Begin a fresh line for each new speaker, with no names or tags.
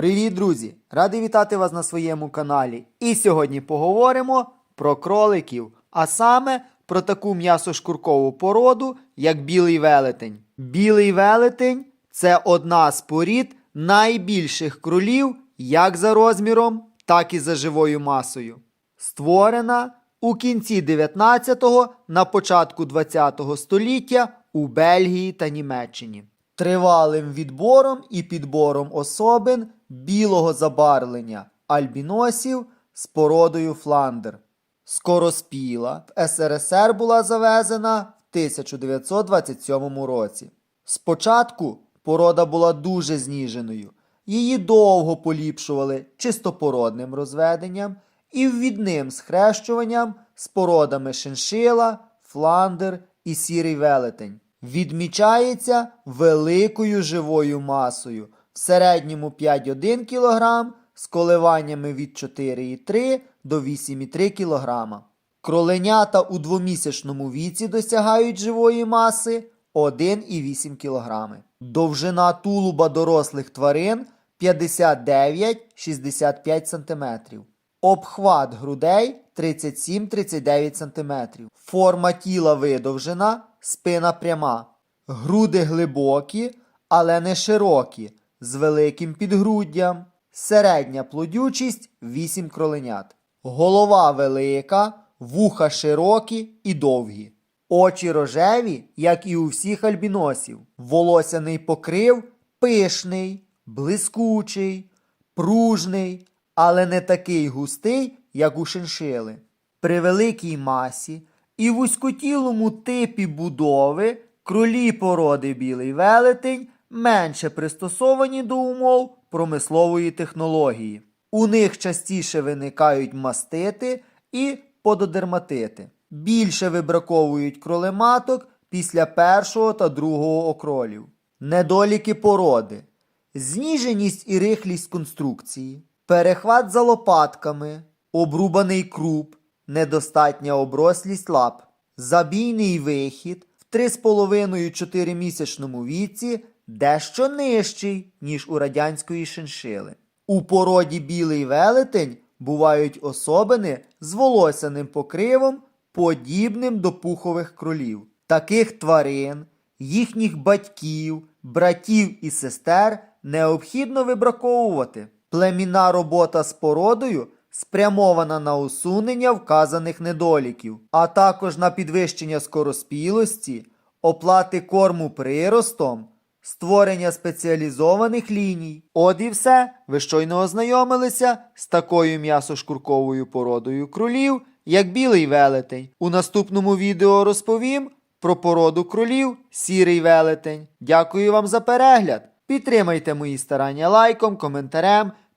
Привіт, друзі! Радий вітати вас на своєму каналі. І сьогодні поговоримо про кроликів, а саме про таку м'ясошкуркову породу, як білий велетень. Білий велетень це одна з порід найбільших кролів як за розміром, так і за живою масою. Створена у кінці 19-го на початку 20-го століття у Бельгії та Німеччині. Тривалим відбором і підбором особин білого забарвлення альбіносів з породою Фландер. Скороспіла в СРСР була завезена в 1927 році. Спочатку порода була дуже зніженою. Її довго поліпшували чистопородним розведенням і ввідним схрещуванням з породами шиншила, фландер і сірий велетень. Відмічається великою живою масою в середньому 5,1 кг з коливаннями від 4,3 до 8,3 кг. Кроленята у двомісячному віці досягають живої маси 1,8 кг. Довжина тулуба дорослих тварин 59-65 см. Обхват грудей 37-39 см. Форма тіла видовжена, спина пряма. Груди глибокі, але не широкі, з великим підгруддям. Середня плодючість 8 кроленят. Голова велика, вуха широкі і довгі. Очі рожеві, як і у всіх альбіносів. Волосяний покрив пишний, блискучий, пружний, але не такий густий, як у шиншили. При великій масі і вузькотілому типі будови кролі породи білий велетень менше пристосовані до умов промислової технології. У них частіше виникають мастити і пододерматити. Більше вибраковують кролематок після першого та другого окролів. Недоліки породи. Зніженість і рихлість конструкції, перехват за лопатками, обрубаний круп, недостатня оброслість лап, забійний вихід в 3,5-4 місячному віці дещо нижчий, ніж у радянської шиншили. У породі білий велетень бувають особини з волосяним покривом, подібним до пухових кролів. Таких тварин, їхніх батьків, братів і сестер необхідно вибраковувати. Племінна робота з породою спрямована на усунення вказаних недоліків, а також на підвищення скороспілості, оплати корму приростом, створення спеціалізованих ліній. От і все. Ви щойно ознайомилися з такою м'ясошкурковою породою кролів, як білий велетень. У наступному відео розповім про породу кролів сірий велетень. Дякую вам за перегляд. Підтримайте мої старання лайком, коментарем,